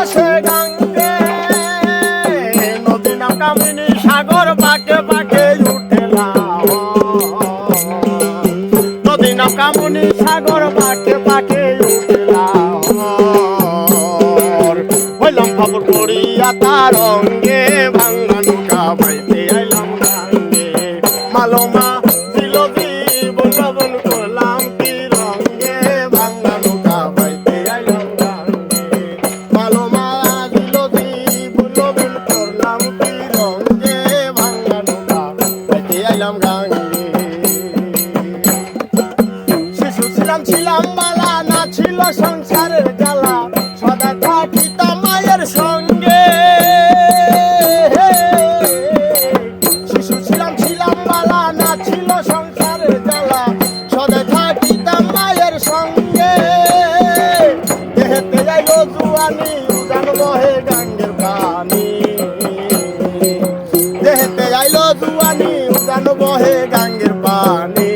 ভাসে গাঙ্গে। নদী নাম কামিনী সাগর পাকে পাকে উঠেলা নদী নাম কামিনী সাগর পাকে পাকে উঠেলা হইলাম খবর করিয়া তার অঙ্গে ভাঙানো কাবাইতে আইলাম গাঙ্গে। মালমা আইলাম গাঙ্গে শিশু ছিলাম ছিলাম বালা না ছিল সংসারের জ্বালা। সদা থাকিতাম মায়ের সঙ্গে। শিশু ছিলাম ছিলাম বালা না ছিল সংসারের জ্বালা। সদা থাকিতাম মায়ের সঙ্গে। দেহেতে যাইল জুয়ানি বহে গাঙ্গের পানি।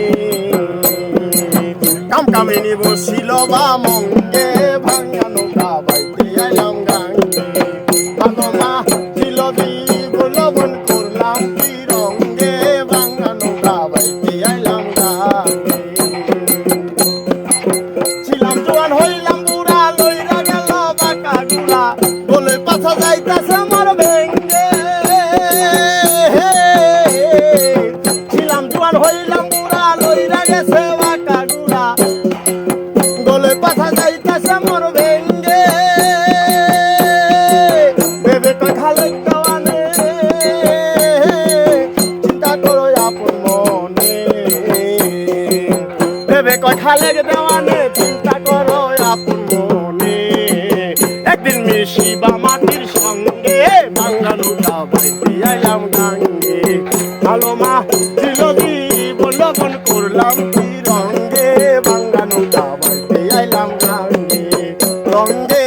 কাম কামিনী বসিল বা মঙ্গে ভাঙা নৌকা বাইতে আইলাম গাঙ্গে। ছিল লবণ ভেবে কঠালের দেওয়ানে চিন্তা করো আপন মনে। একদিন মিশিবা মাটির সঙ্গে বাংলানো যাবাই গাঙ্গে ভালো মা ছিল করলাম রঙ্গে বাংলানো যাবাই গাঙ্গে রঙ্গে